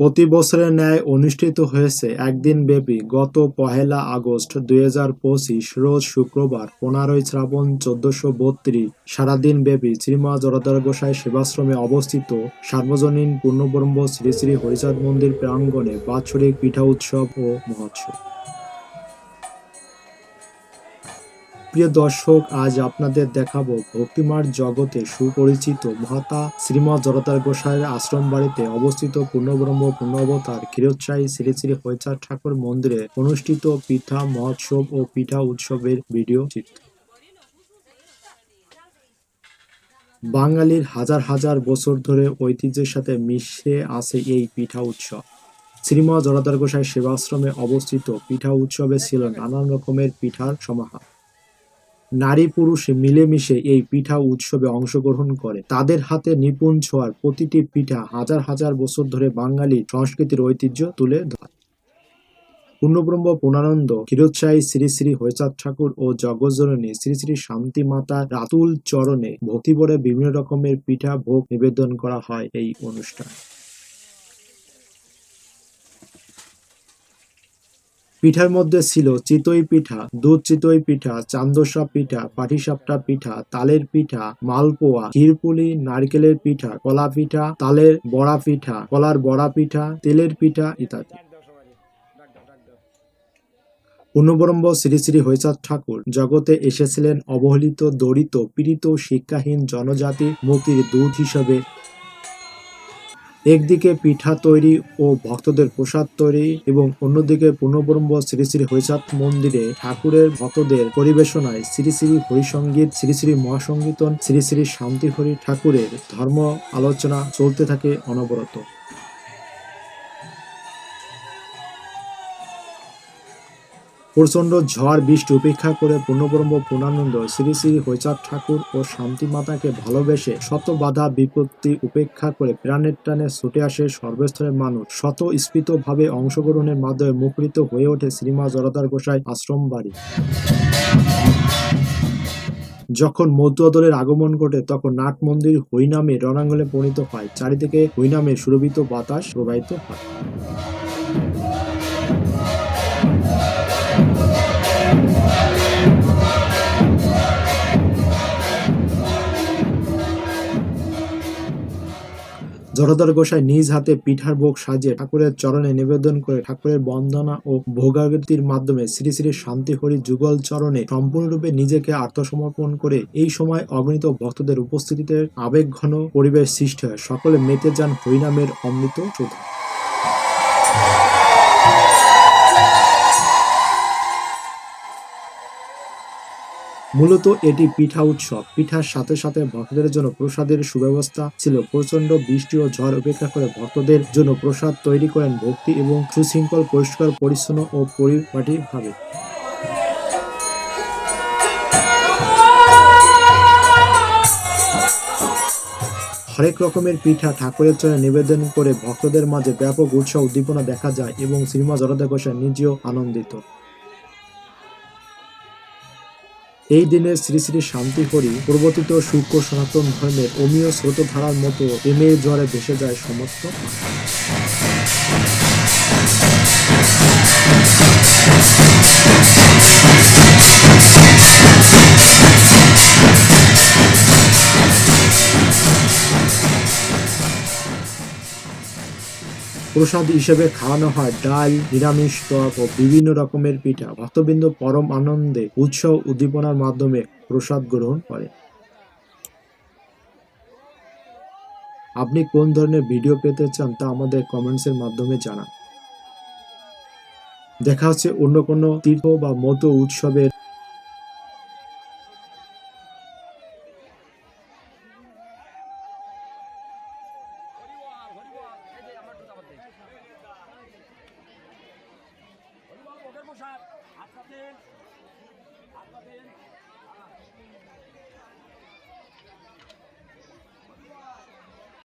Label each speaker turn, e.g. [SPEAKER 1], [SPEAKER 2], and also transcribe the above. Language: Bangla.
[SPEAKER 1] প্রতি বছরের ন্যায় অনুষ্ঠিত হয়েছে একদিন ব্যাপী গত পহেলা আগস্ট দু হাজার পঁচিশ রোজ শুক্রবার পনেরোই শ্রাবণ চোদ্দশো বত্রিশ সারাদিন ব্যাপী শ্রীমা জরদার গোসাই সেবাশ্রমে অবস্থিত সার্বজনীন পূর্ণব্রহ্ম শ্রী শ্রী হরিচাঁদ মন্দির প্রাঙ্গণে বাৎসরিক পিঠা উৎসব ও মহোৎসব। প্রিয় দর্শক, আজ আপনাদের দেখাবো ভক্তিমার জগতে সুপরিচিত মহাতা শ্রীমৎ জড়তার গোসাইয়ের আশ্রম বাড়িতে অবস্থিত পূর্ণব্রহ্ম, পূর্ণবতার ক্ষীরোৎসাহী শ্রী শ্রী হরিচাঁদ ঠাকুর মন্দিরে অনুষ্ঠিত পিঠা মহোৎসব ও পিঠা উৎসবের ভিডিও চিত্র। বাঙালির হাজার হাজার বছর ধরে ঐতিহ্যের সাথে মিশে আছে এই পিঠা উৎসব। শ্রীমা জড়াদার গোসাই সেবাশ্রমে অবস্থিত পিঠা উৎসবে ছিল নানান রকমের পিঠার সমাহার। নারী পুরুষ মিলেমিশে এই পিঠা উৎসবে অংশগ্রহণ করে। তাদের হাতে নিপুণ ছোঁয়ার প্রতিটি পিঠা হাজার হাজার বছর ধরে বাঙালি সংস্কৃতির ঐতিহ্য তুলে ধরে। পূর্ণব্রহ্ম পূর্ণানন্দ, ক্ষীরোৎসাহী শ্রী শ্রী হরিচাঁদ ঠাকুর ও জগজ্জননী শ্রী শ্রী শান্তি মাতা রাতুল চরণে ভক্তিভরে বিভিন্ন রকমের পিঠা ভোগ নিবেদন করা হয় এই অনুষ্ঠানে। পিঠার মধ্যে ছিল চিতই পিঠা, দুধ চিতই পিঠা, চান্দসা পিঠা, পাটিসাপটা পিঠা, তালের পিঠা, মালপোয়া ক্ষীরপুলি নারকেলের পিঠা, কলা পিঠা, তালের বড়া পিঠা, কলার বড়া পিঠা, তেলের পিঠা ইত্যাদি। পূর্ণব্রহ্ম শ্রী শ্রী হরিচাঁদ ঠাকুর জগতে এসেছিলেন অবহেলিত দরিত পীড়িত, শিক্ষাহীন জনজাতি মুক্তির দূত হিসেবে। একদিকে পিঠা তৈরি ও ভক্তদের প্রসাদ তৈরি এবং অন্যদিকে পূর্ণব্রহ্ম শ্রী শ্রী হরিচাঁদ মন্দিরে ঠাকুরের ভক্তদের পরিবেশনায় শ্রী শ্রী হরিসঙ্গীত শ্রী শ্রী মহাসঙ্গীতন শ্রী শ্রী শান্তি হরি ঠাকুরের ধর্ম আলোচনা চলতে থাকে অনবরত। প্রচণ্ড ঝড় বৃষ্টি উপেক্ষা করে পূর্ণব্রহ্ম পূর্ণানন্দ শ্রী শ্রী হরিচাঁদ ঠাকুর ও শান্তি মাতাকে ভালোবেসে শত বাধা বিপত্তি উপেক্ষা করে প্রাণের টানে ছুটে আসে সর্বস্তরের মানুষ। শত ভাবে অংশগ্রহণের মাধ্যমে মুখরিত হয়ে ওঠে শ্রীমা জরদার গোসাই আশ্রম বাড়ি। যখন মধ্যদলের আগমন ঘটে, তখন নাট মন্দির হইনামে রণাঙ্গলে পরিণত হয়। চারিদিকে হইনামে সুরভিত বাতাস প্রবাহিত হয়। জড়ধর গোসাই নিজ হাতে পিঠার ভোগ সাজিয়ে ঠাকুরের চরণে নিবেদন করে ঠাকুরের বন্দনা ও ভোগাগতির মাধ্যমে শ্রী শ্রী শান্তি হরি যুগল চরণে সম্পূর্ণরূপে নিজেকে আত্মসমর্পণ করে এই সময় অগণিত ভক্তদের উপস্থিতিতে আবেগঘন পরিবেশ সৃষ্টি হয়। সকলে মেতে যান হরিনামের অমৃত শোধা মূলত এটি পিঠা উৎসব। পিঠার সাথে সাথে ভক্তদের জন্য প্রসাদের সুব্যবস্থা ছিল। প্রচণ্ড বৃষ্টি ও ঝড় উপেক্ষা করে ভক্তদের জন্য প্রসাদ তৈরি করেন ভক্তি এবং সুশৃঙ্খল, পরিষ্কার, পরিচ্ছন্ন ও পরিপাটি ভাবে হরেক রকমের পিঠা ঠাকুরের চরণে নিবেদন করে ভক্তদের মাঝে ব্যাপক উৎসাহ উদ্দীপনা দেখা যায় এবং শ্রীমা জরদা গোসাই নিজেও আনন্দিত। এই দিনে শ্রী শ্রী শান্তি হরি প্রবর্তিত সূক্ষ্ম সনাতন ধর্মের অমীয় স্রোতধারার মতো প্রেমের জ্বরে ভেসে যায় সমস্ত প্রসাদ হিসেবে খাওয়ানো হয়। ডাল, নিরামিষ টক ও বিভিন্ন রকমের পিঠা। ভক্তবৃন্দ পরম আনন্দে উৎসব উদ্দীপনার মাধ্যমে প্রসাদ গ্রহণ করে আপনি কোন ধরনের ভিডিও পেতে চান তা আমাদের কমেন্টসের মাধ্যমে জানান। দেখা হচ্ছে অন্য কোনো তীর্থ বা মতো উৎসবের
[SPEAKER 2] ভোগের প্রসাদ